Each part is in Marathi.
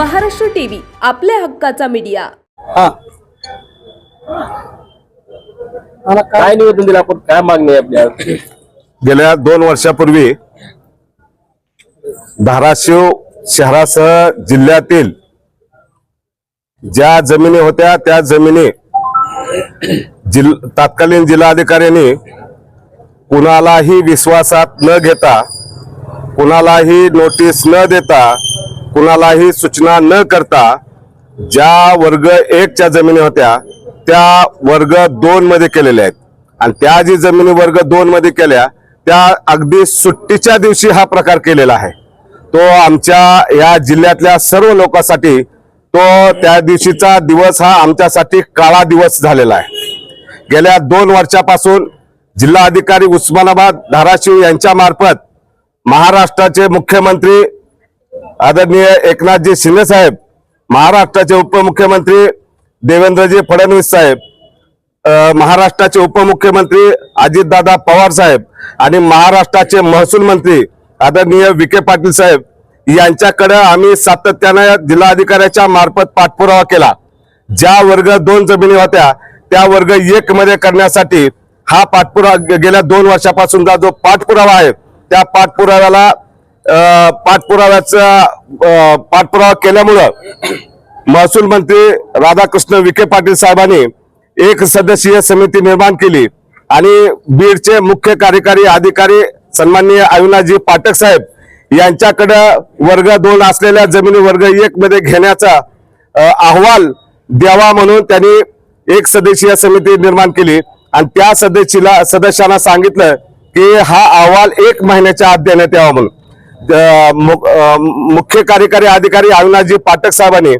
महाराष्ट्र टीव्ही आपल्या हक्काचा मीडिया. हा. काय निवेदन दिलं आपण? काय मागणी आहे आपल्या? गेल्या दोन वर्षापूर्वी धाराशिव शहरासह जिल्ह्यातील ज्या जमिनी होत्या त्या जमिनी जिल तत्कालीन जिल्हाधिकाऱ्यांनी कुणालाही विश्वासात न घेता कुणालाही नोटीस न देता कुणालाही सूचना न करता ज्या वर्ग एकच्या जमिनी होत्या त्या वर्ग दोन मध्ये केलेल्या आहेत. आणि त्या जी जमिनी वर्ग दोन मध्ये केल्या त्या अगदी सुट्टीच्या दिवशी हा प्रकार केलेला आहे. तो आमच्या या जिल्ह्यातल्या सर्व लोकांसाठी तो त्या दिवशीचा दिवस हा आमच्यासाठी काळा दिवस झालेला आहे. गेल्या दोन वर्षापासून जिल्हाधिकारी उस्मानाबाद धाराशिव यांच्या मार्फत महाराष्ट्राचे मुख्यमंत्री आदरणीय एकनाथजी शिंदे साहेब महाराष्ट्राचे उपमुख्यमंत्री देवेंद्रजी फडणवीस साहेब महाराष्ट्राचे उपमुख्यमंत्री अजितदादा पवार साहेब आणि महाराष्ट्राचे महसूल मंत्री आदरणीय विखे पाटील साहेब यांच्याकडे आम्ही सातत्यानं जिल्हाधिकाऱ्याच्या मार्फत पाठपुरावा केला. ज्या वर्ग दोन जमिनी होत्या त्या वर्ग एक मध्ये करण्यासाठी हा पाठपुरावा गेल्या दोन वर्षापासूनचा जो पाठपुरावा आहे त्या पाठपुराव्याला पाठपुराव्याचा पाठपुरावा केल्यामुळं महसूल मंत्री राधाकृष्ण विखे पाटील साहेबांनी एक सदस्यीय समिती निर्माण केली आणि बीडचे मुख्य कार्यकारी अधिकारी सन्माननीय अविनाशजी पाठक साहेब यांच्याकडे वर्ग दोन असलेल्या जमिनी वर्ग एक मध्ये घेण्याचा अहवाल द्यावा म्हणून त्यांनी एक सदस्यीय समिती निर्माण केली. आणि त्या सदस्यला सदस्यांना सांगितलं की हा अहवाल एक महिन्याच्या आत देण्यात यावा म्हणून. मुख्य कार्यकारी अधिकारी अविनाशजी पाठक साहेबांनी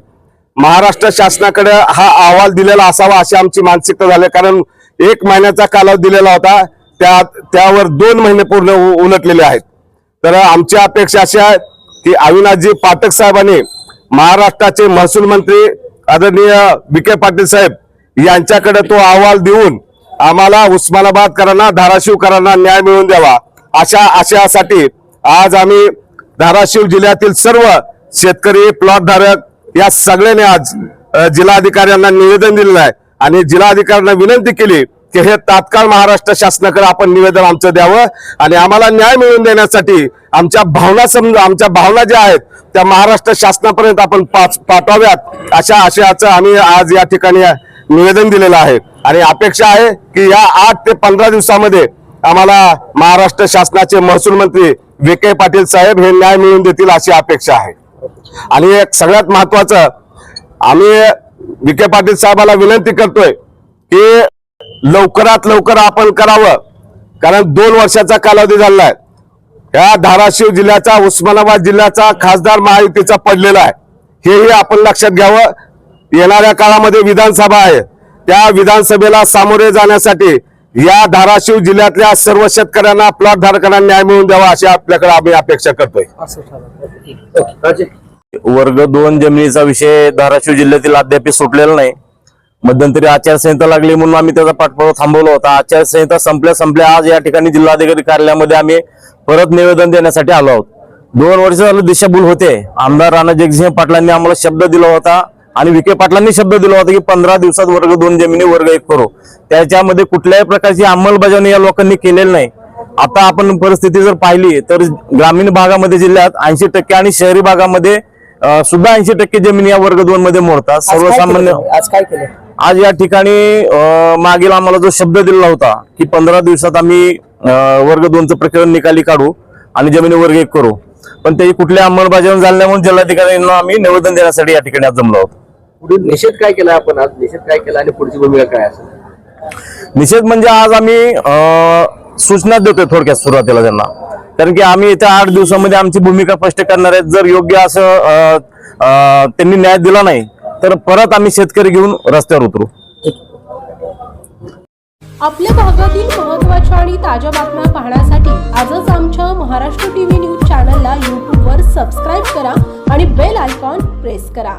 महाराष्ट्र शासनाकडे हा अहवाल दिलेला असावा अशी आमची मानसिकता झाली. कारण एक महिन्याचा कालावधी दिलेला होता. त्या त्यावर दोन महिने पूर्ण उ- उलटलेले आहेत. तर आमची अपेक्षा अशी आहे की अविनाशजी पाठक साहेबांनी महाराष्ट्राचे महसूल मंत्री आदरणीय विखे पाटील साहेब यांच्याकडे तो अहवाल देऊन आम्हाला उस्मानाबादकरांना धाराशिवकरांना न्याय मिळवून द्यावा अशा आशयासाठी आज आम्ही धाराशिव जिल्ह्यातील सर्व शेतकरी प्लॉटधारक या सगळ्यांनी आज जिल्हाधिकाऱ्यांना निवेदन दिलेलं आहे. आणि जिल्हाधिकाऱ्यांना विनंती केली की हे तात्काळ महाराष्ट्र शासनाकडे आपण निवेदन आमचं द्यावं आणि आम्हाला न्याय मिळवून देण्यासाठी आमच्या भावना समजा आमच्या भावना ज्या आहेत त्या महाराष्ट्र शासनापर्यंत आपण पाच पाठवाव्यात अशा आशयाचं आम्ही आज या ठिकाणी निवेदन दिलेलं आहे. आणि अपेक्षा आहे की या आठ ते पंधरा दिवसामध्ये आम्हाला महाराष्ट्र शासनाचे महसूल मंत्री विखे पाटील साहेब हे न्याय मिळवून देतील अशी अपेक्षा आहे. आणि एक सगळ्यात महत्वाचं आम्ही विखे पाटील साहेबाला विनंती करतोय की लवकरात लवकर आपण करावं. कारण दोन वर्षाचा कालावधी झालेला आहे. या धाराशिव जिल्ह्याचा उस्मानाबाद जिल्ह्याचा खासदार महायुतीचा पडलेला आहे. हेही आपण लक्षात घ्यावं. येणाऱ्या काळामध्ये विधानसभा आहे. त्या विधानसभेला सामोरे जाण्यासाठी या धाराशिव जिल्ह्यातल्या सर्व शेतकऱ्यांना प्लॉट धारकांना न्याय मिळवून द्यावा अशी आपल्याकडे आम्ही अपेक्षा करतोय. वर्ग दोन जमिनीचा विषय धाराशिव जिल्ह्यातील अद्याप सुटलेला नाही. मध्यंतरी आचारसंहिता लागली म्हणून आम्ही त्याचा पाठपुरावा थांबवला होता. आचारसंहिता संपल्या संपल्या आज या ठिकाणी जिल्हाधिकारी कार्यालयामध्ये आम्ही परत निवेदन देण्यासाठी आलो आहोत. दोन वर्ष झालं दिशाभूल होते. आमदार राणा जगसिंह पाटलांनी आम्हाला शब्द दिला होता. आणि विखे पाटलांनी शब्द दिला होता की पंधरा दिवसात वर्ग दोन जमिनी वर्ग एक करू. त्याच्यामध्ये कुठल्याही प्रकारची अंमलबजावणी या लोकांनी केलेली नाही. आता आपण परिस्थिती जर पाहिली तर ग्रामीण भागामध्ये जिल्ह्यात ऐंशी टक्के आणि शहरी भागामध्ये सुद्धा ऐंशी टक्के जमिनी या वर्ग दोन मध्ये मोडतात. सर्वसामान्य आज काय केलं? आज या ठिकाणी मागील आम्हाला जो शब्द दिला होता की पंधरा दिवसात आम्ही वर्ग दोनचं प्रकरण निकाली काढू आणि जमिनी वर्ग एक करू. पण त्याची कुठल्या अंमलबजावणी झाली नाही म्हणून जिल्हाधिकाऱ्यांना आम्ही निवेदन देण्यासाठी या ठिकाणी आज जमलो आहोत. पुढील निषेध काय केला आपण आज? निषेध काय केला आणि पुढची भूमिका काय असेल? निषेध म्हणजे आज आम्ही सूचना देतोय थोडक्यात सुरुवातीला त्यांना. कारण की आम्ही येत्या आठ दिवसामध्ये आमची भूमिका स्पष्ट करणार आहेत. जर योग्य असं त्यांनी न्याय दिला नाही तर परत आम्ही शेतकरी घेऊन रस्त्यावर उतरू. आपल्या भागातील महत्त्वाच्या आणि ताज्या बातम्या पाहण्यासाठी आजच आमच्या महाराष्ट्र टीव्ही न्यूज चॅनलला यूट्यूबवर सबस्क्राईब करा आणि बेल आयकॉन प्रेस करा.